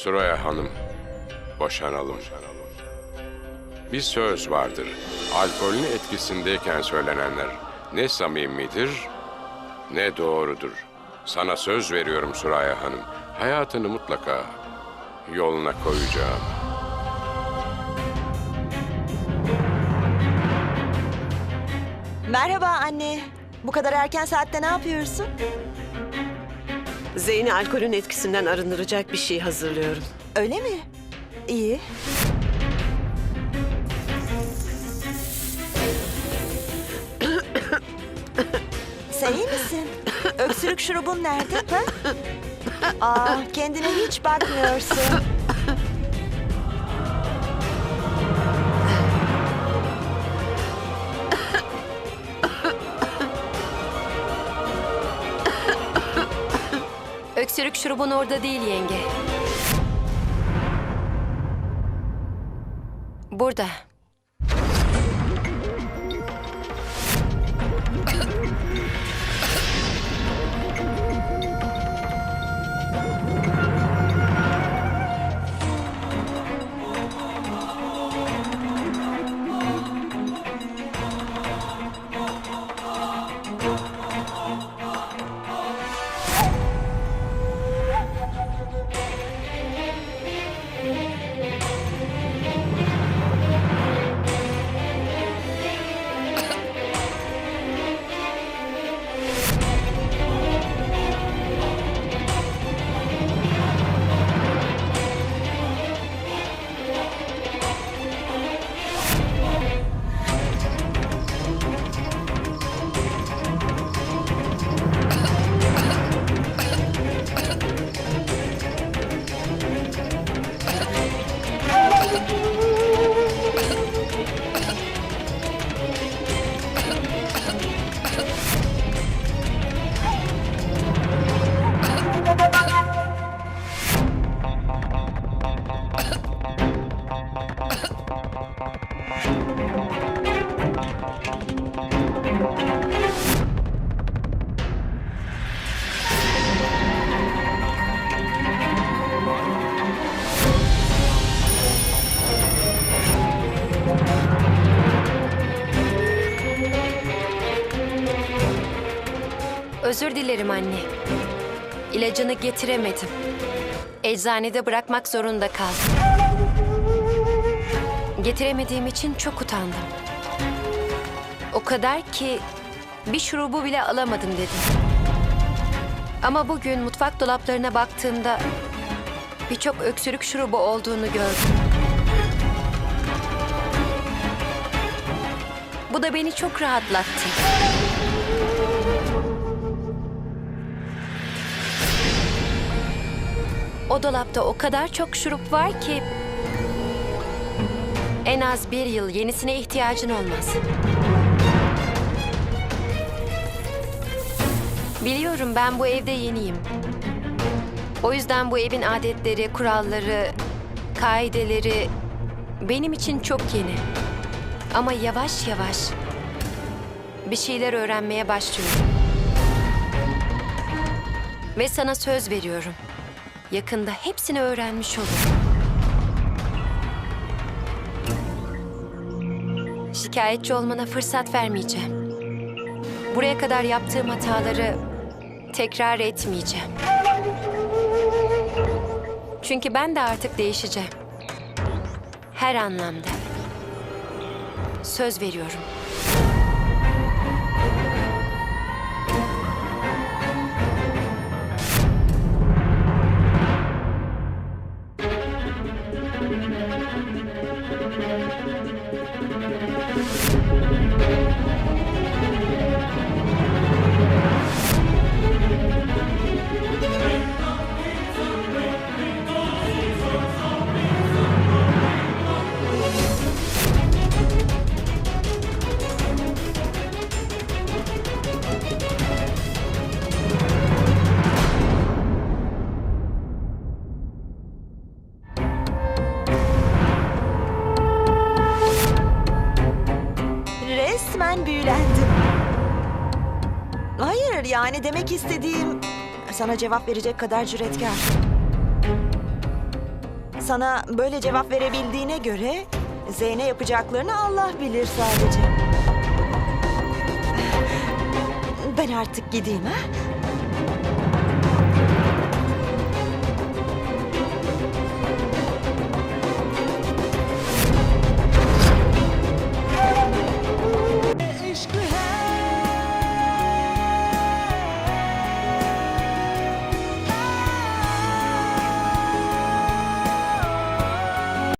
Suraya Hanım, boşanalım. Bir söz vardır. Alkolün etkisindeyken söylenenler ne samimidir ne doğrudur. Sana söz veriyorum Suraya Hanım. Hayatını mutlaka yoluna koyacağım. Merhaba anne. Bu kadar erken saatte ne yapıyorsun? Zeyn'i alkolün etkisinden arındıracak bir şey hazırlıyorum. Öyle mi? İyi. Sen iyi misin? Öksürük şurubun nerede? Ha? Aa, kendine hiç bakmıyorsun. Öksürük şurubun orada değil yenge. Burada. Özür dilerim anne. İlacını getiremedim. Eczanede bırakmak zorunda kaldım. Getiremediğim için çok utandım. O kadar ki bir şurubu bile alamadım dedim. Ama bugün mutfak dolaplarına baktığımda birçok öksürük şurubu olduğunu gördüm. Bu da beni çok rahatlattı. O dolapta o kadar çok şurup var ki... En az bir yıl yenisine ihtiyacın olmaz. Biliyorum ben bu evde yeniyim. O yüzden bu evin adetleri, kuralları, kaideleri benim için çok yeni. Ama yavaş yavaş bir şeyler öğrenmeye başlıyorum. Ve sana söz veriyorum. Yakında hepsini öğrenmiş olurum. Şikayetçi olmana fırsat vermeyeceğim. Buraya kadar yaptığım hataları tekrar etmeyeceğim. Çünkü ben de artık değişeceğim. Her anlamda. Söz veriyorum. Thank you. Resmen büyülendim. Hayır yani demek istediğim sana cevap verecek kadar cüretkar. Sana böyle cevap verebildiğine göre Zeyn'e yapacaklarını Allah bilir sadece. Ben artık gideyim ha?